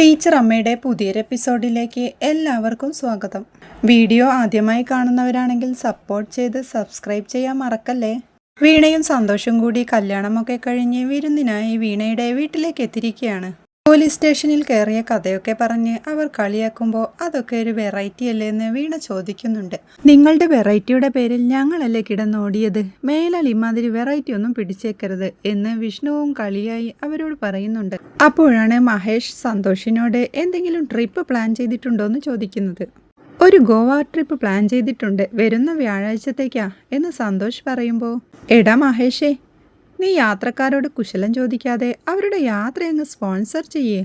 Teacher അമ്മയുടെ പുതിയൊരു എപ്പിസോഡിലേക്ക് എല്ലാവർക്കും സ്വാഗതം. വീഡിയോ ആദ്യമായി കാണുന്നവരാണെങ്കിൽ സപ്പോർട്ട് ചെയ്ത് സബ്സ്ക്രൈബ് ചെയ്യാൻ മറക്കല്ലേ? വീണയും സന്തോഷം കൂടി കല്യാണമൊക്കെ കഴിഞ്ഞ് വിരുന്നിനായി വീണയുടെ വീട്ടിലേക്ക് എത്തിയിരിക്കുകയാണ്. പോലീസ് സ്റ്റേഷനിൽ കയറിയ കഥയൊക്കെ പറഞ്ഞ് അവർ കളിയാക്കുമ്പോൾ അതൊക്കെ ഒരു വെറൈറ്റി അല്ലേ എന്ന് വീണ ചോദിക്കുന്നുണ്ട്. നിങ്ങളുടെ വെറൈറ്റിയുടെ പേരിൽ ഞങ്ങളല്ലേ കിടന്നോടിയത്? മേലാൽ ഇമാതിരി വെറൈറ്റി ഒന്നും പിടിച്ചേക്കരുത് എന്ന് വിഷ്ണുവും കളിയായി അവരോട് പറയുന്നുണ്ട്. അപ്പോഴാണ് മഹേഷ് സന്തോഷിനോട് എന്തെങ്കിലും ട്രിപ്പ് പ്ലാൻ ചെയ്തിട്ടുണ്ടോ എന്ന് ചോദിക്കുന്നത്. ഒരു ഗോവ ട്രിപ്പ് പ്ലാൻ ചെയ്തിട്ടുണ്ട്. വരുന്ന വ്യാഴാഴ്ചത്തേക്കാ എന്ന് സന്തോഷ് പറയുമ്പോൾ എടാ മഹേഷേ നീ യാത്രക്കാരോട് കുശലം ചോദിക്കാതെ അവരുടെ യാത്ര അങ്ങ് സ്പോൺസർ ചെയ്യേ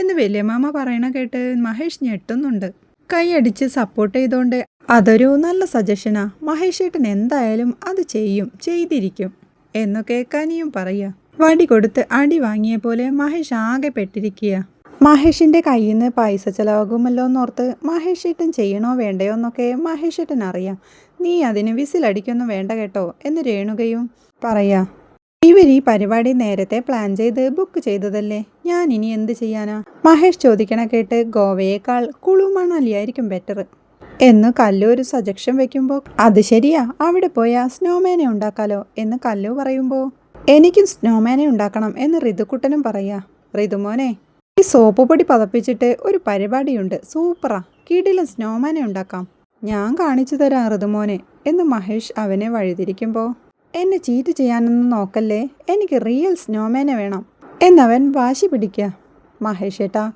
എന്ന് വല്യമാമ പറയണ കേട്ട് മഹേഷ് ഞെട്ടുന്നുണ്ട്. കൈയടിച്ച് സപ്പോർട്ട് ചെയ്തുകൊണ്ട് അതൊരു നല്ല സജഷനാ മഹേഷ് ഏട്ടൻ എന്തായാലും അത് ചെയ്യും ചെയ്തിരിക്കും എന്നൊക്കെ കനിയും പറയുക വടി കൊടുത്ത് അടി വാങ്ങിയ പോലെ മഹേഷ് ആകെ പെട്ടിരിക്കുക മഹേഷിന്റെ കയ്യിൽ നിന്ന് പൈസ ചിലവാകുമല്ലോ എന്നോർത്ത് മഹേഷ് ഏട്ടൻ ചെയ്യണോ വേണ്ടയോ എന്നൊക്കെ മഹേഷ് ഏട്ടൻ അറിയാം. നീ അതിന് വിസിലടിക്കൊന്നും വേണ്ട കേട്ടോ എന്ന് രേണുകയും പറയാ. ഇവർ ഈ പരിപാടി നേരത്തെ പ്ലാൻ ചെയ്ത് ബുക്ക് ചെയ്തതല്ലേ? ഞാൻ ഇനി എന്ത് ചെയ്യാനാ? മഹേഷ് ചോദിക്കണ കേട്ട് ഗോവയേക്കാൾ കുളു മണാലിയായിരിക്കും ബെറ്റർ എന്ന് കല്ലു ഒരു സജക്ഷൻ വെക്കുമ്പോൾ അത് ശരിയാ അവിടെ പോയാൽ സ്നോമാനെ ഉണ്ടാക്കാലോ? എന്ന് കല്ലു പറയുമ്പോൾ എനിക്കും സ്നോമാനെ ഉണ്ടാക്കണം എന്ന് ഋതുക്കുട്ടനും പറയാ. ഋതുമോനെ ഈ സോപ്പ് പൊടി പതപ്പിച്ചിട്ട് ഒരു പരിപാടിയുണ്ട് സൂപ്പറാ കിടിലൻ സ്നോമാനെ ഉണ്ടാക്കാം. ഞാൻ കാണിച്ചു തരാം ഋതുമോനെ എന്ന് മഹേഷ് അവനെ വഴിതിരിക്കുമ്പോൾ എന്നെ ചീറ്റ് ചെയ്യാനൊന്നും നോക്കല്ലേ? എനിക്ക് റിയൽ സ്നോമാനെ വേണം. എന്നവൻ വാശി പിടിക്കുക. മഹേഷ് ഏട്ടാ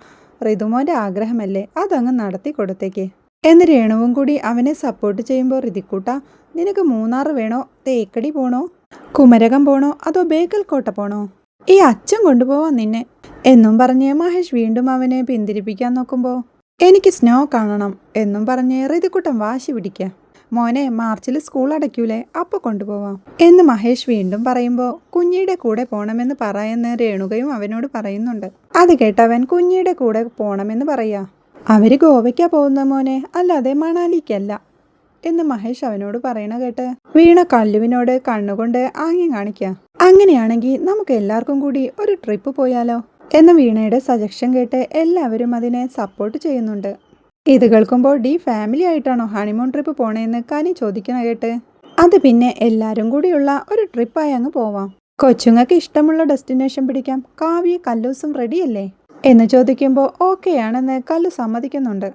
ഋതുമോന്റെ ആഗ്രഹമല്ലേ? അതങ്ങ് നടത്തി കൊടുത്തേക്ക്. എന്ന് രേണുവും കൂടി അവനെ സപ്പോർട്ട് ചെയ്യുമ്പോൾ ഋതിക്കൂട്ട നിനക്ക് മൂന്നാർ വേണോ? തേക്കടി പോണോ? കുമരകം പോണോ? അതോ ബേക്കൽ കോട്ട പോണോ? ഈ അച്ഛൻ കൊണ്ടുപോവാൻ നിന്നെ. എന്നും പറഞ്ഞ് മഹേഷ് വീണ്ടും അവനെ പിന്തിരിപ്പിക്കാൻ നോക്കുമ്പോൾ എനിക്ക് സ്നോ കാണണം. എന്നും പറഞ്ഞ് ഋതിക്കുട്ടൻ വാശി പിടിക്കുക. മോനെ മാർച്ചിൽ സ്കൂൾ അടയ്ക്കൂലേ? അപ്പോൾ കൊണ്ടുപോവാം. എന്ന് മഹേഷ് വീണ്ടും പറയുമ്പോൾ കുഞ്ഞിയുടെ കൂടെ പോണമെന്ന് പറയുന്ന രേണുകയും അവനോട് പറയുന്നുണ്ട്. അത് കേട്ടവൻ കുഞ്ഞിയുടെ കൂടെ പോണമെന്ന് പറയാ. അവർ ഗോവയ്ക്കാ പോകുന്ന മോനെ? അല്ലാതെ മണാലിക്കല്ല എന്ന് മഹേഷ് അവനോട് പറയണ കേട്ട് വീണ കല്ലുവിനോട് കണ്ണുകൊണ്ട് ആംഗ്യം കാണിക്കുക അങ്ങനെയാണെങ്കിൽ നമുക്ക് എല്ലാവർക്കും കൂടി ഒരു ട്രിപ്പ് പോയാലോ? എന്ന വീണയുടെ സജഷൻ കേട്ട് എല്ലാവരും അതിനെ സപ്പോർട്ട് ചെയ്യുന്നുണ്ട്. ഇത് കേൾക്കുമ്പോൾ ഡി ഫാമിലി ആയിട്ടാണോ ഹണിമൂൺ ട്രിപ്പ് പോണേന്ന് കനി ചോദിക്കണ കേട്ട്. അത് പിന്നെ എല്ലാരും കൂടിയുള്ള ഒരു ട്രിപ്പായി അങ്ങ് പോവാം. കൊച്ചുങ്ങൾക്ക് ഇഷ്ടമുള്ള ഡെസ്റ്റിനേഷൻ പിടിക്കാം. കാവ്യ കല്ലൂസും റെഡിയല്ലേ എന്ന് ചോദിക്കുമ്പോൾ ഓക്കെ ആണെന്ന് കല്ലു സമ്മതിക്കുന്നുണ്ട്.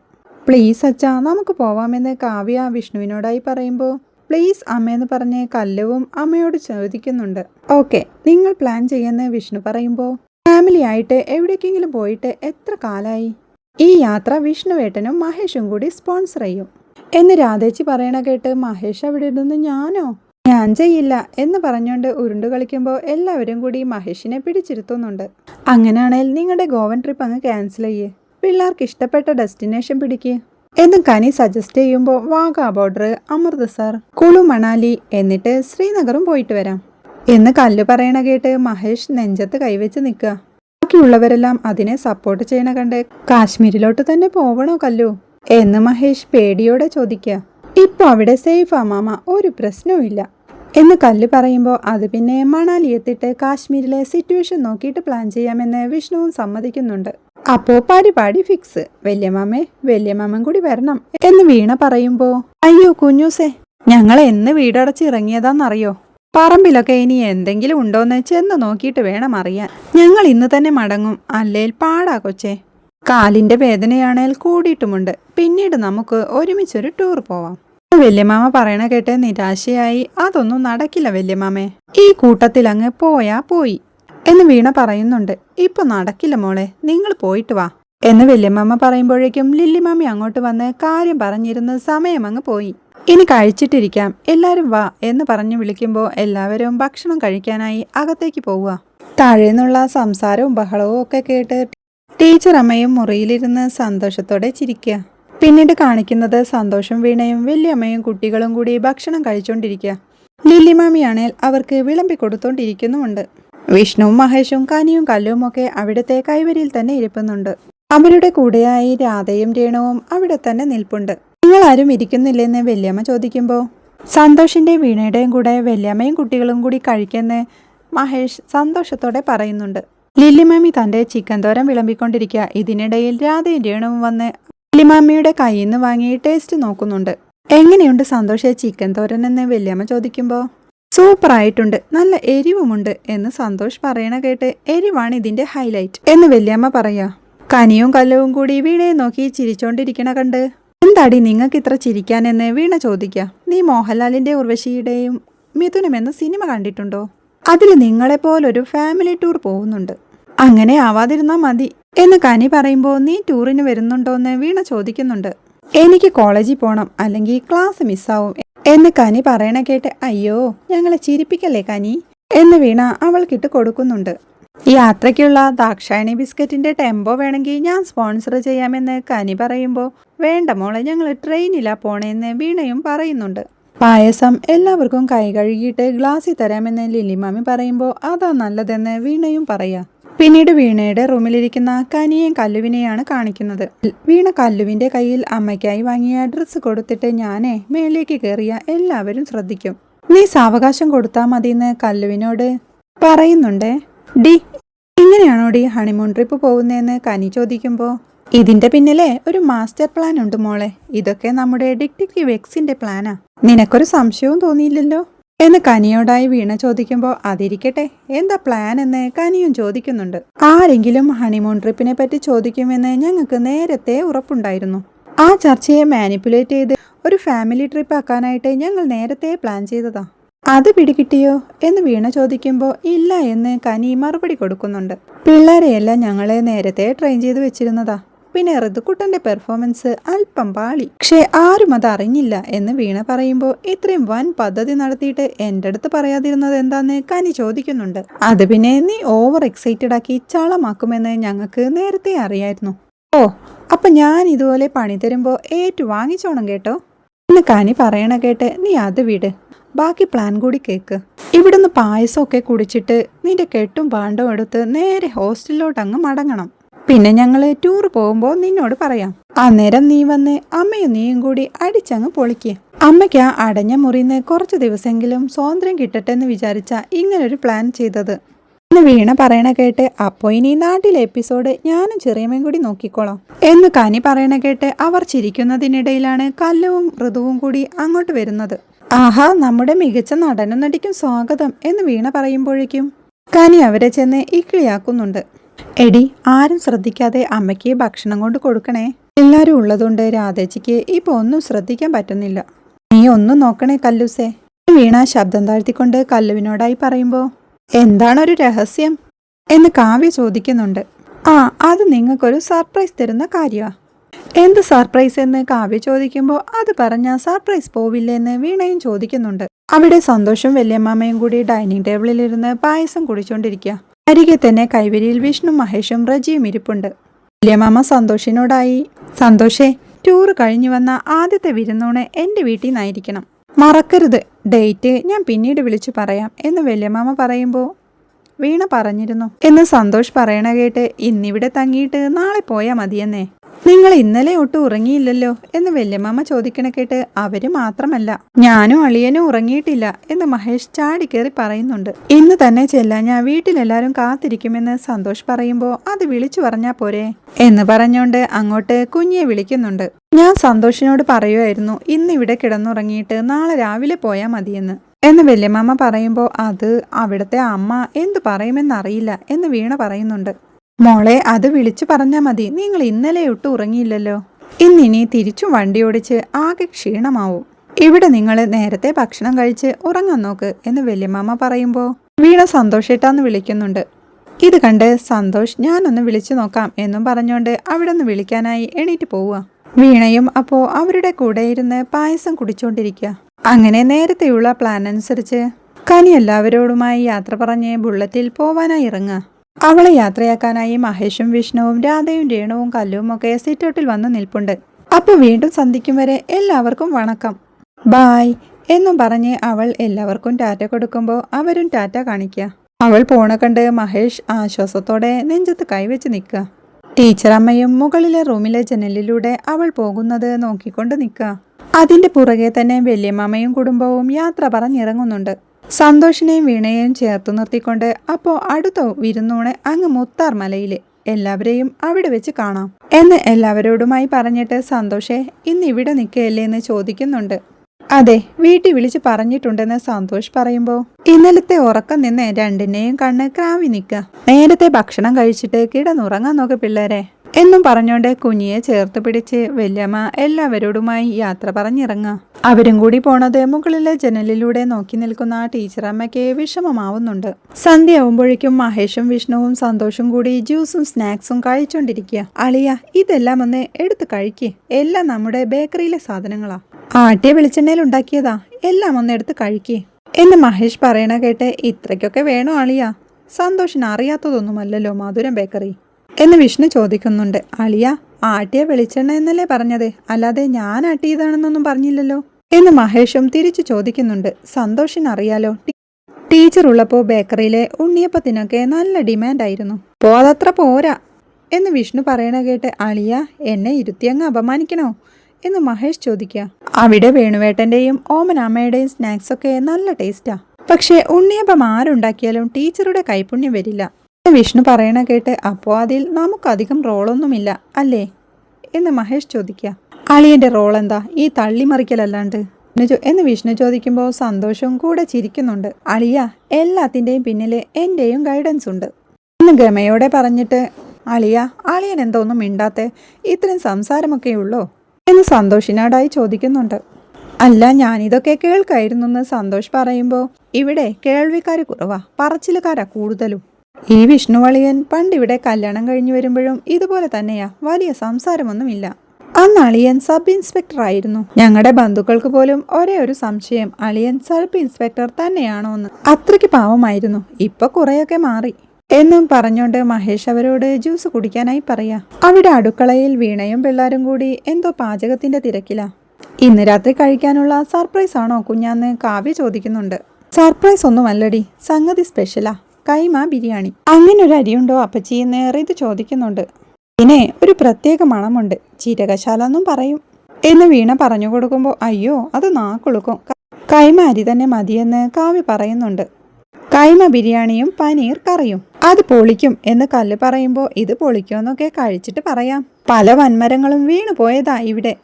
പ്ലീസ് അച്ഛാ നമുക്ക് പോവാമെന്ന് കാവ്യ വിഷ്ണുവിനോടായി പറയുമ്പോൾ പ്ലീസ് അമ്മയെന്ന് പറഞ്ഞ് കല്ലുവും അമ്മയോട് ചോദിക്കുന്നുണ്ട്. ഓക്കെ നിങ്ങൾ പ്ലാൻ ചെയ്യുന്ന വിഷ്ണു പറയുമ്പോൾ ഫാമിലി ആയിട്ട് എവിടേക്കെങ്കിലും പോയിട്ട് എത്ര കാലായി? ഈ യാത്ര വിഷ്ണുവേട്ടനും മഹേഷും കൂടി സ്പോൺസർ ചെയ്യും. എന്ന് രാധേച്ചി പറയണ കേട്ട് മഹേഷ് അവിടെ ഇരുന്ന് ഞാനോ? ഞാൻ ചെയ്യില്ല. എന്ന് പറഞ്ഞുകൊണ്ട് ഉരുണ്ടു കളിക്കുമ്പോൾ എല്ലാവരും കൂടി മഹേഷിനെ പിടിച്ചിരുത്തുന്നുണ്ട്. അങ്ങനെയാണെങ്കിൽ നിങ്ങളുടെ ഗോവൻ ട്രിപ്പ് അങ്ങ് ക്യാൻസൽ ചെയ്യേ. പിള്ളേർക്ക് ഇഷ്ടപ്പെട്ട ഡെസ്റ്റിനേഷൻ പിടിക്കുക എന്നും കനി സജസ്റ്റ് ചെയ്യുമ്പോൾ വാഗ ബോർഡർ അമൃത്സർ കുളു മണാലി എന്നിട്ട് ശ്രീനഗറും പോയിട്ട് വരാം. എന്ന് കല്ല് പറയണ കേട്ട് മഹേഷ് നെഞ്ചത്ത് കൈവച്ച് നിൽക്കുക. ബാക്കിയുള്ളവരെല്ലാം അതിനെ സപ്പോർട്ട് ചെയ്യണ കണ്ട് കാശ്മീരിലോട്ട് തന്നെ പോവണോ കല്ലു? എന്ന് മഹേഷ് പേടിയോടെ ചോദിക്കുക ഇപ്പൊ അവിടെ സേഫാ മാമ ഒരു പ്രശ്നവുമില്ല എന്ന് കല്ല് പറയുമ്പോൾ അത് പിന്നെ മണാലി എത്തിയിട്ട് കാശ്മീരിലെ സിറ്റുവേഷൻ നോക്കിയിട്ട് പ്ലാൻ ചെയ്യാമെന്ന് വിഷ്ണുവും സമ്മതിക്കുന്നുണ്ട്. അപ്പോ പരിപാടി ഫിക്സ് വല്യമാമേ വല്യമാമൻ കൂടി വരണം. എന്ന് വീണ പറയുമ്പോ അയ്യോ കുഞ്ഞൂസേ ഞങ്ങൾ എന്ന് വീടടച്ച് ഇറങ്ങിയതാന്നറിയോ? പറമ്പിലൊക്കെ ഇനി എന്തെങ്കിലും ഉണ്ടോന്ന് ചെന്ന് നോക്കിയിട്ട് വേണം അറിയാൻ. ഞങ്ങൾ ഇന്ന് തന്നെ മടങ്ങും. അല്ലേൽ പാടാ കൊച്ചേ. കാലിന്റെ വേദനയാണേൽ കൂടിയിട്ടുമുണ്ട്. പിന്നീട് നമുക്ക് ഒരുമിച്ചൊരു ടൂർ പോവാം. വല്യമാമ പറയണ കേട്ട് നിരാശയായി. അതൊന്നും നടക്കില്ല വല്യമാമേ. ഈ കൂട്ടത്തിൽ അങ്ങ് പോയാ പോയി. എന്ന് വീണ പറയുന്നുണ്ട്. ഇപ്പൊ നടക്കില്ല മോളെ. നിങ്ങൾ പോയിട്ട് വാ. എന്ന് വല്യമാമ പറയുമ്പോഴേക്കും ലില്ലിമാമി അങ്ങോട്ട് വന്ന് കാര്യം പറഞ്ഞിരുന്ന് സമയം അങ്ങ് പോയി. ഇനി കഴിച്ചിട്ടിരിക്കാം. എല്ലാവരും വാ എന്ന് പറഞ്ഞു വിളിക്കുമ്പോൾ എല്ലാവരും ഭക്ഷണം കഴിക്കാനായി അകത്തേക്ക് പോവുക. താഴെ നിന്നുള്ള സംസാരവും ബഹളവും ഒക്കെ കേട്ട് ടീച്ചർ അമ്മയും മുറിയിലിരുന്ന് സന്തോഷത്തോടെ ചിരിക്കുക പിന്നീട് കാണിക്കുന്നത് സന്തോഷം വീണയും വലിയമ്മയും കുട്ടികളും കൂടി ഭക്ഷണം കഴിച്ചുകൊണ്ടിരിക്കുക ലില്ലിമാമിയാണേൽ അവർക്ക് വിളമ്പി കൊടുത്തോണ്ടിരിക്കുന്നുമുണ്ട്. വിഷ്ണുവും മഹേഷും കനിയും കല്ലുവും ഒക്കെ അവിടുത്തെ കൈവരിയിൽ തന്നെ ഇരിപ്പുന്നുണ്ട്. അവരുടെ കൂടെയായി രാധയും രേണുവും അവിടെ തന്നെ നിൽപ്പുണ്ട്. നിങ്ങൾ ആരും ഇരിക്കുന്നില്ലെന്ന് വല്യമ്മ ചോദിക്കുമ്പോൾ സന്തോഷിന്റെ വീണയുടെയും കൂടെ വല്യമ്മയും കുട്ടികളും കൂടി കഴിക്കുന്ന മഹേഷ് സന്തോഷത്തോടെ പറയുന്നുണ്ട്. ലില്ലിമാമി തന്റെ ചിക്കൻ തോരൻ വിളമ്പിക്കൊണ്ടിരിക്കുക. ഇതിനിടയിൽ രാധയും രേണുവും വന്ന് ലില്ലിമാമിയുടെ കയ്യിൽ നിന്ന് വാങ്ങി ടേസ്റ്റ് നോക്കുന്നുണ്ട്. എങ്ങനെയുണ്ട് സന്തോഷ ചിക്കൻ തോരൻ എന്ന് വല്യമ്മ ചോദിക്കുമ്പോൾ സൂപ്പറായിട്ടുണ്ട് നല്ല എരിവുമുണ്ട് എന്ന് സന്തോഷ് പറയണ കേട്ട് എരിവാണ് ഇതിന്റെ ഹൈലൈറ്റ്. എന്ന് വല്യമ്മ പറയാ കനിയും കല്ലവും കൂടി വീണയെ നോക്കി ചിരിച്ചോണ്ടിരിക്കണ കണ്ട് എന്താടി നിങ്ങൾക്ക് ഇത്ര ചിരിക്കാനെന്ന് വീണ ചോദിക്ക. നീ മോഹൻലാലിന്റെ ഉർവശിയുടെയും മിഥുനും എന്ന സിനിമ കണ്ടിട്ടുണ്ടോ? അതിൽ നിങ്ങളെപ്പോലൊരു ഫാമിലി ടൂർ പോകുന്നുണ്ട്. അങ്ങനെ ആവാതിരുന്നാ മതി. എന്ന് കനി പറയുമ്പോൾ നീ ടൂറിന് വരുന്നുണ്ടോന്ന് വീണ ചോദിക്കുന്നുണ്ട്. എനിക്ക് കോളേജിൽ പോണം അല്ലെങ്കിൽ ക്ലാസ് മിസ്സാവും. എന്ന് കനി പറയണ കേട്ട് അയ്യോ ഞങ്ങളെ ചിരിപ്പിക്കല്ലേ കനി? എന്ന് വീണ അവൾക്കിട്ട് കൊടുക്കുന്നുണ്ട്. യാത്രയ്ക്കുള്ള ദാക്ഷായണി ബിസ്ക്കറ്റിന്റെ ടെമ്പോ വേണമെങ്കിൽ ഞാൻ സ്പോൺസർ ചെയ്യാമെന്ന് കനി പറയുമ്പോൾ വേണ്ട മോളെ ഞങ്ങൾ ട്രെയിനിലാ പോണേന്ന് വീണയും പറയുന്നുണ്ട്. പായസം എല്ലാവർക്കും കൈ കഴുകിയിട്ട് ഗ്ലാസ്സിൽ തരാമെന്ന് ലില്ലിമാമി പറയുമ്പോൾ അതാ നല്ലതെന്ന് വീണയും പറയാ. പിന്നീട് വീണയുടെ റൂമിലിരിക്കുന്ന കനിയെയും കല്ലുവിനെയാണ് കാണിക്കുന്നത്. വീണ കല്ലുവിന്റെ കയ്യിൽ അമ്മയ്ക്കായി വാങ്ങിയ ഡ്രസ്സ് കൊടുത്തിട്ട് ഞാനേ മേലേക്ക് കയറിയ എല്ലാവരും ശ്രദ്ധിക്കും. നീ സാവകാശം കൊടുത്താൽ മതിയെന്ന് കല്ലുവിനോട് പറയുന്നുണ്ടേ? ഡി ഇങ്ങനെയാണോ ഡി ഹണിമൂൺ ട്രിപ്പ് പോകുന്നതെന്ന് കനി ചോദിക്കുമ്പോൾ ഇതിന്റെ പിന്നിലെ ഒരു മാസ്റ്റർ പ്ലാൻ ഉണ്ട് മോളെ. ഇതൊക്കെ നമ്മുടെ ഡിറ്റക്റ്റീവ് എക്സിന്റെ പ്ലാനാ. നിനക്കൊരു സംശയവും തോന്നിയില്ലല്ലോ? എന്ന് കനിയോടായി വീണ ചോദിക്കുമ്പോൾ അതിരിക്കട്ടെ എന്താ പ്ലാൻ എന്ന് കനിയും ചോദിക്കുന്നുണ്ട്. ആരെങ്കിലും ഹണിമൂൺ ട്രിപ്പിനെ പറ്റി ചോദിക്കുമെന്ന് ഞങ്ങൾക്ക് നേരത്തെ ഉറപ്പുണ്ടായിരുന്നു. ആ ചർച്ചയെ മാനിപ്പുലേറ്റ് ചെയ്ത് ഒരു ഫാമിലി ട്രിപ്പ് ആക്കാനായിട്ട് ഞങ്ങൾ നേരത്തെ പ്ലാൻ ചെയ്തതാ. അത് പിടികിട്ടിയോ എന്ന് വീണ ചോദിക്കുമ്പോൾ ഇല്ല എന്ന് കനി മറുപടി കൊടുക്കുന്നുണ്ട്. പിള്ളേരെയെല്ലാം ഞങ്ങളെ നേരത്തെ ട്രെയിൻ ചെയ്ത് വെച്ചിരുന്നതാ. പിന്നെ ഋതുക്കുട്ടന്റെ പെർഫോമൻസ് അല്പം പാളി. പക്ഷേ ആരും അത് അറിഞ്ഞില്ല എന്ന് വീണ പറയുമ്പോൾ ഇത്രയും വൻ പദ്ധതി നടത്തിയിട്ട് എന്റെ അടുത്ത് പറയാതിരുന്നത് എന്താന്ന് കനി ചോദിക്കുന്നുണ്ട്. അത് പിന്നെ നീ ഓവർ എക്സൈറ്റഡ് ആക്കി ചളമാക്കുമെന്ന് ഞങ്ങൾക്ക് നേരത്തെ അറിയായിരുന്നു. ഓ അപ്പൊ ഞാൻ ഇതുപോലെ പണി തരുമ്പോൾ ഏറ്റു വാങ്ങിച്ചോണം കേട്ടോ? എന്ന് കനി പറയണ കേട്ട് നീ അത് വിട്. ബാക്കി പ്ലാൻ കൂടി കേക്ക്. ഇവിടുന്ന് പായസമൊക്കെ കുടിച്ചിട്ട് നിന്റെ കെട്ടും പാണ്ടും എടുത്ത് നേരെ ഹോസ്റ്റലിലോട്ട് അങ്ങ് മടങ്ങണം. പിന്നെ ഞങ്ങൾ ടൂർ പോകുമ്പോൾ നിന്നോട് പറയാം. അന്നേരം നീ വന്ന് അമ്മയും നീയും കൂടി അടിച്ചങ്ങ് പൊളിക്കുക അമ്മയ്ക്ക് ആ അടഞ്ഞ മുറിന്ന് കുറച്ച് ദിവസമെങ്കിലും സ്വാതന്ത്ര്യം കിട്ടട്ടെ എന്ന് വിചാരിച്ച ഇങ്ങനൊരു പ്ലാൻ ചെയ്തത്. ഇന്ന് വീണ പറയണ കേട്ട് അപ്പോ ഇനി നാട്ടിലെ എപ്പിസോഡ് ഞാനും ചെറിയമ്മയും കൂടി നോക്കിക്കോളാം. എന്ന് കനി പറയണ കേട്ട് അവർ ചിരിക്കുന്നതിനിടയിലാണ് കല്ലവും ഋതുവും കൂടി അങ്ങോട്ട് വരുന്നത്. ആഹാ നമ്മുടെ മികച്ച നടനും നടിക്കും സ്വാഗതം എന്ന് വീണ പറയുമ്പോഴേക്കും കനി അവരെ ചെന്ന് ഇക്കിളിയാക്കുന്നുണ്ട്. എടി ആരും ശ്രദ്ധിക്കാതെ അമ്മയ്ക്ക് ഭക്ഷണം കൊണ്ട് കൊടുക്കണേ. എല്ലാരും ഉള്ളതുകൊണ്ട് രാധേച്ചിക്ക് ഇപ്പൊ ഒന്നും ശ്രദ്ധിക്കാൻ പറ്റുന്നില്ല. നീ ഒന്നും നോക്കണേ കല്ലുസേ. വീണ ശബ്ദം താഴ്ത്തിക്കൊണ്ട് കല്ലുവിനോടായി പറയുമ്പോ എന്താണൊരു രഹസ്യം? എന്ന് കാവ്യ ചോദിക്കുന്നുണ്ട്. ആ അത് നിങ്ങൾക്കൊരു സർപ്രൈസ് തരുന്ന കാര്യമാ എന്ത് സർപ്രൈസ് എന്ന് കാവ്യ ചോദിക്കുമ്പോൾ അത് പറഞ്ഞ സർപ്രൈസ് പോവില്ലെന്ന് വീണയും ചോദിക്കുന്നുണ്ട്. അവിടെ സന്തോഷം വല്യമ്മാമയും കൂടി ഡൈനിങ് ടേബിളിലിരുന്ന് പായസം കുടിച്ചോണ്ടിരിക്കുക അരികെ തന്നെ കൈവരിയിൽ വിഷ്ണു മഹേഷും റജിയും ഇരിപ്പുണ്ട്. വല്യമാമ സന്തോഷിനോടായി സന്തോഷേ ടൂർ കഴിഞ്ഞു വന്ന ആദ്യത്തെ വിരുന്നൂണ് എന്റെ വീട്ടിൽ നിന്നായിരിക്കണം മറക്കരുത്. ഡേറ്റ് ഞാൻ പിന്നീട് വിളിച്ചു പറയാം എന്ന് വല്യമാമ പറയുമ്പോൾ വീണ പറഞ്ഞിരുന്നു. എന്ന് സന്തോഷ് പറയണ കേട്ട് ഇന്നിവിടെ തങ്ങിയിട്ട് നാളെ പോയാൽ മതിയെന്നേ. നിങ്ങൾ ഇന്നലെ ഒട്ടും ഉറങ്ങിയില്ലല്ലോ എന്ന് വല്യമ്മ ചോദിക്കണ കേട്ട് അവർ മാത്രമല്ല ഞാനും അളിയനും ഉറങ്ങിയിട്ടില്ല എന്ന് മഹേഷ് ചാടിക്കേറി പറയുന്നുണ്ട്. ഇന്ന് തന്നെ ചെല്ലാൻ ഞാൻ വീട്ടിലെല്ലാരും കാത്തിരിക്കുമെന്ന് സന്തോഷ് പറയുമ്പോൾ അത് വിളിച്ചു പറഞ്ഞാ പോരെ എന്ന് പറഞ്ഞോണ്ട് അങ്ങോട്ട് കുഞ്ഞിയെ വിളിക്കുന്നുണ്ട്. ഞാൻ സന്തോഷിനോട് പറയുമായിരുന്നു ഇന്ന് ഇവിടെ കിടന്നുറങ്ങിയിട്ട് നാളെ രാവിലെ പോയാൽ മതിയെന്ന്. എന്ന് വല്യമ്മ പറയുമ്പോൾ അത് അവിടുത്തെ അമ്മ എന്തു പറയുമെന്നറിയില്ല എന്ന് വീണ പറയുന്നുണ്ട്. മോളെ അത് വിളിച്ചു പറഞ്ഞാൽ മതി. നിങ്ങൾ ഇന്നലെ ഒട്ടും ഉറങ്ങിയില്ലല്ലോ. ഇന്നിനി തിരിച്ചും വണ്ടി ഓടിച്ച് ആകെ ക്ഷീണമാവും. ഇവിടെ നിങ്ങൾ നേരത്തെ ഭക്ഷണം കഴിച്ച് ഉറങ്ങാൻ നോക്ക് എന്ന് വല്യമ്മ പറയുമ്പോൾ വീണ സന്തോഷേട്ടാന്ന് വിളിക്കുന്നുണ്ട്. ഇത് കണ്ട് സന്തോഷ് ഞാനൊന്ന് വിളിച്ചു നോക്കാം എന്നും പറഞ്ഞുകൊണ്ട് അവിടെ നിന്ന് വിളിക്കാനായി എണീറ്റ് പോവുക വീണയും അപ്പോൾ അവരുടെ കൂടെ ഇരുന്ന് പായസം കുടിച്ചുകൊണ്ടിരിക്കുക അങ്ങനെ നേരത്തെയുള്ള പ്ലാൻ അനുസരിച്ച് കനി എല്ലാവരോടുമായി യാത്ര പറഞ്ഞ് ബുള്ളറ്റിൽ പോവാനായി ഇറങ്ങുക. അവളെ യാത്രയാക്കാനായി മഹേഷും വിഷ്ണുവും രാധയും രേണുവും കല്ലുവും ഒക്കെ സിറ്റൗട്ടിൽ വന്ന് നിൽപ്പുണ്ട്. അപ്പോൾ വീണ്ടും സന്ധിക്കും വരെ എല്ലാവർക്കും വണക്കം. ബായ് എന്നും പറഞ്ഞ് അവൾ എല്ലാവർക്കും ടാറ്റ കൊടുക്കുമ്പോൾ അവരും ടാറ്റ കാണിക്കുക അവൾ പോണ കണ്ട് മഹേഷ് ആശ്വാസത്തോടെ നെഞ്ചത്ത് കൈവച്ച് നിൽക്കുക ടീച്ചറമ്മയും മുകളിലെ റൂമിലെ ജനലിലൂടെ അവൾ പോകുന്നത് നോക്കിക്കൊണ്ട് നിൽക്കുക അതിന്റെ പുറകെ തന്നെ വല്യമ്മയും കുടുംബവും യാത്ര പറഞ്ഞിറങ്ങുന്നുണ്ട്. സന്തോഷിനെയും വീണയെയും ചേർത്ത് നിർത്തിക്കൊണ്ട് അപ്പോ അടുത്ത വിരുന്നൂണ് അങ്ങ് മുത്താർ മലയിൽ എല്ലാവരെയും അവിടെ വെച്ച് കാണാം എന്ന് എല്ലാവരോടുമായി പറഞ്ഞിട്ട് സന്തോഷെ ഇന്ന് ഇവിടെ നിൽക്കുകയല്ലേ എന്ന് ചോദിക്കുന്നുണ്ട്. അതെ വീട്ടിൽ വിളിച്ച് പറഞ്ഞിട്ടുണ്ടെന്ന് സന്തോഷ് പറയുമ്പോൾ ഇന്നലത്തെ ഉറക്കം നിന്ന് രണ്ടിനെയും കണ്ണ് ക്രാവി നിൽക്കുക. നേരത്തെ ഭക്ഷണം കഴിച്ചിട്ട് കിടന്നുറങ്ങാൻ നോക്ക് പിള്ളേരെ. എന്നും പറഞ്ഞുകൊണ്ട് കുഞ്ഞിയെ ചേർത്ത് പിടിച്ച് വല്യമ്മ എല്ലാവരോടുമായി യാത്ര പറഞ്ഞിറങ്ങാം. അവരും കൂടി പോണത് മുകളിലെ ജനലിലൂടെ നോക്കി നിൽക്കുന്ന ആ ടീച്ചറമ്മയ്ക്ക് വിഷമമാവുന്നുണ്ട്. സന്ധ്യയാവുമ്പോഴേക്കും മഹേഷും വിഷ്ണുവും സന്തോഷും കൂടി ജ്യൂസും സ്നാക്സും കഴിച്ചോണ്ടിരിക്കുക അളിയ ഇതെല്ലാം ഒന്ന് എടുത്ത് കഴിക്കേ. എല്ലാം നമ്മുടെ ബേക്കറിയിലെ സാധനങ്ങളാ. ആട്ടിയ വെളിച്ചെണ്ണയിൽ ഉണ്ടാക്കിയതാ. എല്ലാം ഒന്ന് എടുത്ത് കഴിക്കേ. എന്ന് മഹേഷ് പറയണ കേട്ട് ഇത്രയ്ക്കൊക്കെ വേണോ അളിയ? സന്തോഷിന് അറിയാത്തതൊന്നുമല്ലല്ലോ മധുരം ബേക്കറി. എന്ന് വിഷ്ണു ചോദിക്കുന്നുണ്ട്. അളിയ ആട്ടിയ വെളിച്ചെണ്ണ എന്നല്ലേ പറഞ്ഞത്? അല്ലാതെ ഞാൻ ആട്ടിയതാണെന്നൊന്നും പറഞ്ഞില്ലല്ലോ. എന്ന് മഹേഷും തിരിച്ചു ചോദിക്കുന്നുണ്ട്. സന്തോഷിനറിയാലോ ടീച്ചർ ഉള്ളപ്പോൾ ബേക്കറിയിലെ ഉണ്ണിയപ്പത്തിനൊക്കെ നല്ല ഡിമാൻഡായിരുന്നു. പോതത്ര പോരാ. എന്ന് വിഷ്ണു പറയണ കേട്ട് അളിയ എന്നെ ഇരുത്തിയങ്ങ് അപമാനിക്കണോ? എന്ന് മഹേഷ് ചോദിക്കുക അവിടെ വേണുവേട്ടന്റെയും ഓമനാമ്മയുടെയും സ്നാക്സ് ഒക്കെ നല്ല ടേസ്റ്റാ. പക്ഷേ ഉണ്ണിയപ്പം ആരുണ്ടാക്കിയാലും ടീച്ചറുടെ കൈപുണ്യം വരില്ല. വിഷ്ണു പറയണ കേട്ട് അതിൽ നമുക്കധികം റോളൊന്നുമില്ല അല്ലേ? എന്ന് മഹേഷ് ചോദിക്കുക അളിയന്റെ റോൾ എന്താ ഈ തള്ളിമറിക്കലല്ലാണ്ട്. എന്ന് വിഷ്ണു ചോദിക്കുമ്പോൾ സന്തോഷവും കൂടെ ചിരിക്കുന്നുണ്ട്. അളിയ എല്ലാത്തിന്റെയും പിന്നിൽ എന്റെയും ഗൈഡൻസ് ഉണ്ട്. എന്ന് ഗമയോടെ പറഞ്ഞിട്ട് അളിയ അളിയൻ എന്തോന്നും മിണ്ടാത്തെ? ഇത്രയും സംസാരമൊക്കെ ഉള്ളോ? എന്ന് സന്തോഷിനാടായി ചോദിക്കുന്നുണ്ട്. അല്ല ഞാനിതൊക്കെ കേൾക്കായിരുന്നു എന്ന് സന്തോഷ് പറയുമ്പോൾ ഇവിടെ കേൾവിക്കാർ കുറവാ പറച്ചിലുകാരാ കൂടുതലും. ഈ വിഷ്ണുവളിയൻ പണ്ടിവിടെ കല്യാണം കഴിഞ്ഞു വരുമ്പോഴും ഇതുപോലെ തന്നെയാ. വലിയ സംസാരമൊന്നുമില്ല. അന്ന് അളിയൻ സബ് ഇൻസ്പെക്ടർ ആയിരുന്നു. ഞങ്ങളുടെ ബന്ധുക്കൾക്ക് പോലും ഒരേ ഒരു സംശയം. അളിയൻ സബ് ഇൻസ്പെക്ടർ തന്നെയാണോ എന്ന്. അത്രയ്ക്ക് പാവമായിരുന്നു. ഇപ്പൊ കുറെയൊക്കെ മാറി. എന്നും പറഞ്ഞുകൊണ്ട് മഹേഷ് അവരോട് ജ്യൂസ് കുടിക്കാനായി പറയാ. അവിടെ അടുക്കളയിൽ വീണയും പിള്ളേരും കൂടി എന്തോ പാചകത്തിന്റെ തിരക്കിലാ. ഇന്ന് രാത്രി കഴിക്കാനുള്ള സർപ്രൈസ് ആണോ കുഞ്ഞാന്ന് കാവ്യ ചോദിക്കുന്നുണ്ട്. സർപ്രൈസ് ഒന്നുമല്ലടി സംഗതി സ്പെഷ്യലാ. കൈമ ബിരിയാണി. അങ്ങനെ ഒരു അരിയുണ്ടോ അപ്പച്ചി എന്ന് ഇത് ചോദിക്കുന്നുണ്ട്. പിന്നെ ഒരു പ്രത്യേക മണമുണ്ട്. ചീരകശാല എന്നും പറയും. എന്ന് വീണ പറഞ്ഞു കൊടുക്കുമ്പോൾ അയ്യോ അത് നാക്കുളുക്കും. കൈമ അരി തന്നെ മതിയെന്ന് കാവ്യ പറയുന്നുണ്ട്. കൈമ ബിരിയാണിയും പനീർ കറിയും. അത് പൊളിക്കും എന്ന് കല്ല് പറയുമ്പോൾ ഇത് പൊളിക്കുമെന്നൊക്കെ കഴിച്ചിട്ട് പറയാം. പല വൻമരങ്ങളും വീണു പോയതാ ഇവിടെ.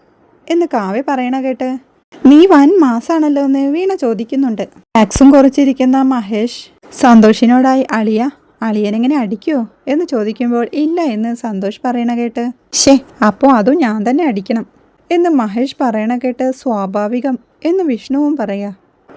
എന്ന് കാവ്യ പറയണ കേട്ട് നീ വൻ മാസാണല്ലോ എന്ന് വീണ ചോദിക്കുന്നുണ്ട്. ടാക്സും കുറച്ചിരിക്കുന്ന മഹേഷ് സന്തോഷിനോടായി അളിയ അളിയനെങ്ങനെ അടിക്കുവോ? എന്ന് ചോദിക്കുമ്പോൾ ഇല്ല എന്ന് സന്തോഷ് പറയണ കേട്ട് ഷേ അപ്പോൾ അതും ഞാൻ തന്നെ അടിക്കണം എന്ന് മഹേഷ് പറയണ കേട്ട് സ്വാഭാവികം എന്ന് വിഷ്ണുവും പറയാ.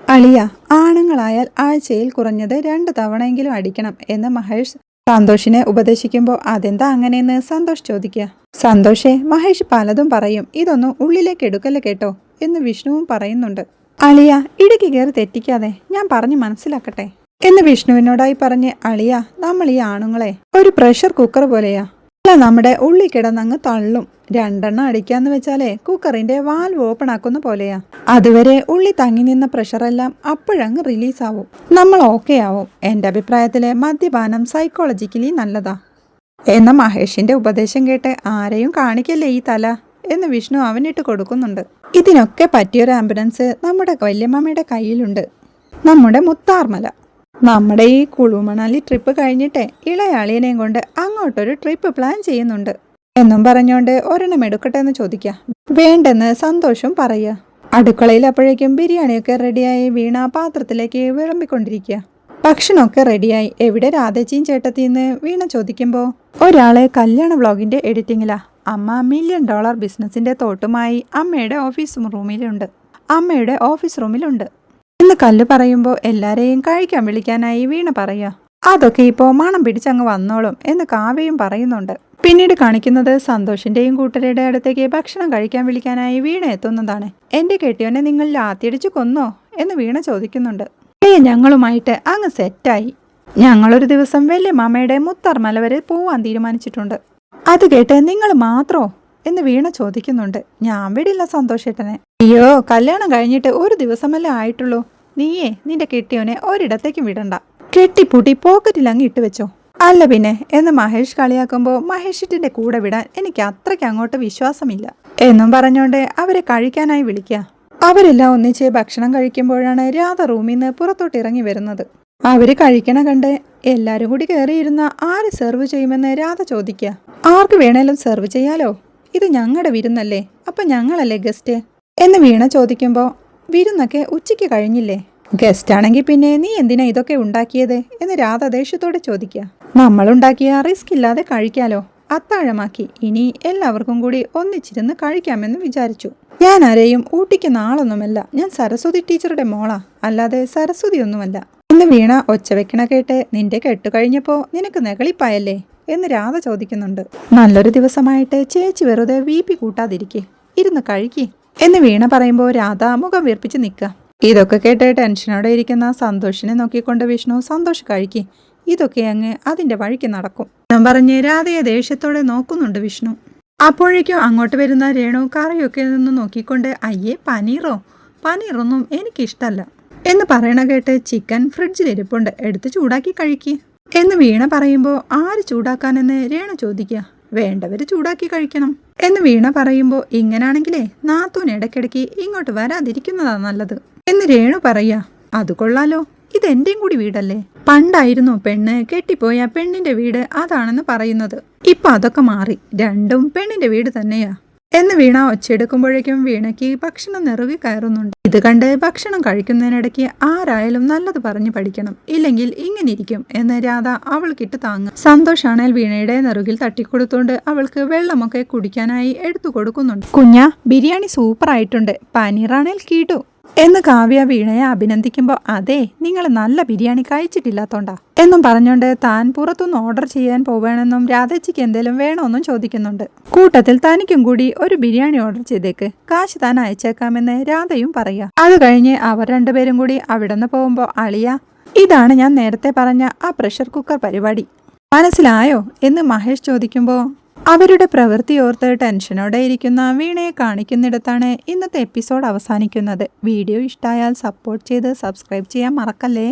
അളിയ ആണുങ്ങളായാൽ ആഴ്ചയിൽ കുറഞ്ഞത് രണ്ട് തവണയെങ്കിലും അടിക്കണം എന്ന് മഹേഷ് സന്തോഷിനെ ഉപദേശിക്കുമ്പോൾ അതെന്താ അങ്ങനെയെന്ന് സന്തോഷ് ചോദിക്കുക സന്തോഷേ മഹേഷ് പലതും പറയും. ഇതൊന്നും ഉള്ളിലേക്ക് എടുക്കല്ലേ കേട്ടോ? എന്ന് വിഷ്ണുവും പറയുന്നുണ്ട്. അളിയ ഇടുക്കി കയറി തെറ്റിക്കാതെ ഞാൻ പറഞ്ഞു മനസ്സിലാക്കട്ടെ. എന്ന് വിഷ്ണുവിനോടായി പറഞ്ഞ് അളിയ നമ്മൾ ഈ ആണുങ്ങളെ ഒരു പ്രഷർ കുക്കർ പോലെയാ. അല്ല നമ്മുടെ ഉള്ളി കിടന്നങ്ങ് തള്ളും. രണ്ടെണ്ണം അടിക്കാന്ന് വെച്ചാലേ കുക്കറിന്റെ വാൽവ് ഓപ്പൺ ആക്കുന്ന പോലെയാ. അതുവരെ ഉള്ളി തങ്ങി നിന്ന പ്രഷറെല്ലാം അപ്പോഴങ്ങ് റിലീസ് ആവും. നമ്മൾ ഓക്കെ ആവും. എന്റെ അഭിപ്രായത്തിലെ മദ്യപാനം സൈക്കോളജിക്കലി നല്ലതാ. എന്ന മഹേഷിന്റെ ഉപദേശം കേട്ട് ആരെയും കാണിക്കല്ലേ ഈ തല? എന്ന് വിഷ്ണു അവനിട്ട് കൊടുക്കുന്നുണ്ട്. ഇതിനൊക്കെ പറ്റിയൊരു ആംബുലൻസ് നമ്മുടെ വല്യമ്മയുടെ കയ്യിലുണ്ട്. നമ്മുടെ മുത്താർമല. നമ്മുടെ ഈ കുളുമണാലി ട്രിപ്പ് കഴിഞ്ഞിട്ട് ഇളയാളിയനെയും കൊണ്ട് അങ്ങോട്ടൊരു ട്രിപ്പ് പ്ലാൻ ചെയ്യുന്നുണ്ട്. എന്നും പറഞ്ഞുകൊണ്ട് ഒരെണ്ണം എടുക്കട്ടെ എന്ന് ചോദിക്ക. വേണ്ടെന്ന് സന്തോഷം പറയുക. അടുക്കളയിൽ അപ്പോഴേക്കും ബിരിയാണിയൊക്കെ റെഡിയായി വീണ പാത്രത്തിലേക്ക് വിളമ്പിക്കൊണ്ടിരിക്കുക. ഭക്ഷണമൊക്കെ റെഡിയായി എവിടെ രാധേച്ചിയും ചേട്ടത്തിന്ന് വീണ ചോദിക്കുമ്പോൾ ഒരാൾ കല്യാണ വ്ളോഗിന്റെ എഡിറ്റിങ്ങിലാ അമ്മ മില്യൺ ഡോളർ ബിസിനസിന്റെ തോട്ടുമായി അമ്മയുടെ ഓഫീസ് റൂമിലുണ്ട് അമ്മയുടെ ഓഫീസ് റൂമിലുണ്ട് എന്ന് കല്ല് പറയുമ്പോൾ എല്ലാരെയും കഴിക്കാൻ വിളിക്കാനായി വീണ പറയുക. അതൊക്കെ ഇപ്പോൾ മണം പിടിച്ചങ്ങ് വന്നോളും എന്ന് കാവ്യയും പറയുന്നുണ്ട്. പിന്നീട് കാണിക്കുന്നത് സന്തോഷിന്റെയും കൂട്ടരുടെ അടുത്തേക്ക് ഭക്ഷണം കഴിക്കാൻ വിളിക്കാനായി വീണ എത്തുന്നതാണ്. എന്റെ കെട്ടിയോനെ നിങ്ങൾ ലാത്തിയടിച്ചു കൊന്നോ? എന്ന് വീണ ചോദിക്കുന്നുണ്ട്. ഏ ഞങ്ങളുമായിട്ട് അങ്ങ് സെറ്റായി. ഞങ്ങളൊരു ദിവസം വലിയ മാമയുടെ മുത്തർമല വരെ പോവാൻ തീരുമാനിച്ചിട്ടുണ്ട്. അത് കേട്ട് നിങ്ങൾ മാത്രോ? എന്ന് വീണ ചോദിക്കുന്നുണ്ട്. ഞാൻ വിടില്ല സന്തോഷേട്ടനെ. അയ്യോ കല്യാണം കഴിഞ്ഞിട്ട് ഒരു ദിവസമല്ലേ ആയിട്ടുള്ളൂ. നീയേ നിന്റെ കെട്ടിയോനെ ഒരിടത്തേക്കും വിടണ്ട. കെട്ടിപ്പൂട്ടി പോക്കറ്റിൽ അങ്ങ് ഇട്ട് വെച്ചോ. അല്ല പിന്നെ എന്ന് മഹേഷ് കളിയാക്കുമ്പോൾ മഹേഷിന്റെ കൂടെ വിടാൻ എനിക്ക് അത്രയ്ക്ക് അങ്ങോട്ട് വിശ്വാസമില്ല. എന്നും പറഞ്ഞുകൊണ്ട് അവരെ കഴിക്കാനായി വിളിക്കുക അവരെല്ലാം ഒന്നിച്ച് ഭക്ഷണം കഴിക്കുമ്പോഴാണ് രാധ റൂമിൽ നിന്ന് പുറത്തോട്ട് ഇറങ്ങി വരുന്നത്. അവർ കഴിക്കണ കണ്ട് എല്ലാരും കൂടി കയറിയിരുന്ന ആര് സെർവ് ചെയ്യുമെന്ന് രാധ ചോദിക്കുക ആർക്ക് വേണേലും സെർവ് ചെയ്യാലോ? ഇത് ഞങ്ങളുടെ വിരുന്നല്ലേ അപ്പൊ ഞങ്ങളല്ലേ ഗസ്റ്റ് എന്ന് വീണ ചോദിക്കുമ്പോൾ വിരുന്നൊക്കെ ഉച്ചയ്ക്ക് കഴിഞ്ഞില്ലേ? ഗസ്റ്റ് ആണെങ്കിൽ പിന്നെ നീ എന്തിനാ ഇതൊക്കെ ഉണ്ടാക്കിയത്? എന്ന് രാധ ദേഷ്യത്തോടെ ചോദിക്കുക. നമ്മളുണ്ടാക്കിയ റിസ്ക് ഇല്ലാതെ കഴിക്കാലോ. അത്താഴമാക്കി ഇനി എല്ലാവർക്കും കൂടി ഒന്നിച്ചിരുന്ന് കഴിക്കാമെന്ന് വിചാരിച്ചു. ഞാൻ ആരെയും ഊട്ടിക്കുന്ന നാളൊന്നുമല്ല ഞാൻ സരസ്വതി ടീച്ചറുടെ മോളാ. അല്ലാതെ സരസ്വതി ഒന്നുമല്ല. ഇന്ന് വീണ ഒച്ച വെക്കണ കേട്ട് നിന്റെ കെട്ട് കഴിഞ്ഞപ്പോ നിനക്ക് നെകളിപ്പായല്ലേ? എന്ന് രാധ ചോദിക്കുന്നുണ്ട്. നല്ലൊരു ദിവസമായിട്ട് ചേച്ചി വെറുതെ വീപ്പി കൂട്ടാതിരിക്കേ. ഇരുന്ന് കഴിക്കേ. എന്ന് വീണ പറയുമ്പോൾ രാധ മുഖം വീർപ്പിച്ച് നിൽക്കുക. ഇതൊക്കെ കേട്ട് ടെൻഷനോടെ ഇരിക്കുന്ന സന്തോഷിനെ നോക്കിക്കൊണ്ട് വിഷ്ണു സന്തോഷ് കഴിക്കി. ഇതൊക്കെ അങ്ങ് അതിന്റെ വഴിക്ക് നടക്കും. ഞാൻ പറഞ്ഞ് രാധയെ ദേഷ്യത്തോടെ നോക്കുന്നുണ്ട് വിഷ്ണു. അപ്പോഴേക്കും അങ്ങോട്ട് വരുന്ന രേണു കറിയൊക്കെ നിന്ന് നോക്കിക്കൊണ്ട് അയ്യേ പനീറോ? പനീറൊന്നും എനിക്കിഷ്ടല്ല. എന്ന് പറയണ കേട്ട് ചിക്കൻ ഫ്രിഡ്ജിൽ ഇരിപ്പുണ്ട്. എടുത്ത് ചൂടാക്കി കഴിക്കുക എന്ന് വീണ പറയുമ്പോൾ ആര് ചൂടാക്കാനെന്ന് രേണു ചോദിക്കുക. വേണ്ടവര് ചൂടാക്കി കഴിക്കണം. എന്ന് വീണ പറയുമ്പോൾ ഇങ്ങനാണെങ്കിലേ നാത്തൂൻ ഇടയ്ക്കിടയ്ക്ക് ഇങ്ങോട്ട് വരാതിരിക്കുന്നതാ നല്ലത്. എന്ന് രേണു പറയാ അത് കൊള്ളാലോ. ഇതെന്റെയും കൂടി വീടല്ലേ? പണ്ടായിരുന്നു പെണ്ണ് കെട്ടിപ്പോയ പെണ്ണിന്റെ വീട് അതാണെന്ന് പറയുന്നത്. ഇപ്പൊ അതൊക്കെ മാറി. രണ്ടും പെണ്ണിന്റെ വീട് തന്നെയാ. എന്ന് വീണ ഒച്ചയെടുക്കുമ്പോഴേക്കും വീണയ്ക്ക് ഭക്ഷണം നിറുകി കയറുന്നുണ്ട്. ഇത് കണ്ട് ഭക്ഷണം കഴിക്കുന്നതിനിടയ്ക്ക് ആരായാലും നല്ലത് പറഞ്ഞു പഠിക്കണം. ഇല്ലെങ്കിൽ ഇങ്ങനെ ഇരിക്കും എന്ന് രാധ അവൾക്കിട്ട് താങ്ങും. സന്തോഷാണേൽ വീണയുടെ നെറുകിൽ തട്ടിക്കൊടുത്തുകൊണ്ട് അവൾക്ക് വെള്ളമൊക്കെ കുടിക്കാനായി എടുത്തു കൊടുക്കുന്നുണ്ട്. കുഞ്ഞ ബിരിയാണി സൂപ്പറായിട്ടുണ്ട്. പനീറാണേൽ കീട്ടു. എന്ന് കാവ്യ വീണയെ അഭിനന്ദിക്കുമ്പോൾ അതെ നിങ്ങൾ നല്ല ബിരിയാണി കഴിച്ചിട്ടില്ലാത്തോണ്ടാ. എന്നും പറഞ്ഞുകൊണ്ട് താൻ പുറത്തുനിന്ന് ഓർഡർ ചെയ്യാൻ പോവുകയാണെന്നും രാധച്ചിക്ക് എന്തെങ്കിലും വേണമെന്നും ചോദിക്കുന്നുണ്ട്. കൂട്ടത്തിൽ തനിക്കും കൂടി ഒരു ബിരിയാണി ഓർഡർ ചെയ്തേക്ക്. കാശ് താൻ അയച്ചേക്കാമെന്ന് രാധയും പറയാ. അത് കഴിഞ്ഞ് അവർ രണ്ടുപേരും കൂടി അവിടെ നിന്ന് പോകുമ്പോൾ അളിയ ഇതാണ് ഞാൻ നേരത്തെ പറഞ്ഞ ആ പ്രഷർ കുക്കർ പരിപാടി. മനസ്സിലായോ? എന്ന് മഹേഷ് ചോദിക്കുമ്പോൾ അവരുടെ പ്രവൃത്തി ഓർത്ത് ടെൻഷനോടെ ഇരിക്കുന്ന വീണയെ കാണിക്കുന്നിടത്താണ് ഇന്നത്തെ എപ്പിസോഡ് അവസാനിക്കുന്നത്. വീഡിയോ ഇഷ്ടമായാൽ സപ്പോർട്ട് ചെയ്ത് സബ്സ്ക്രൈബ് ചെയ്യാൻ മറക്കല്ലേ?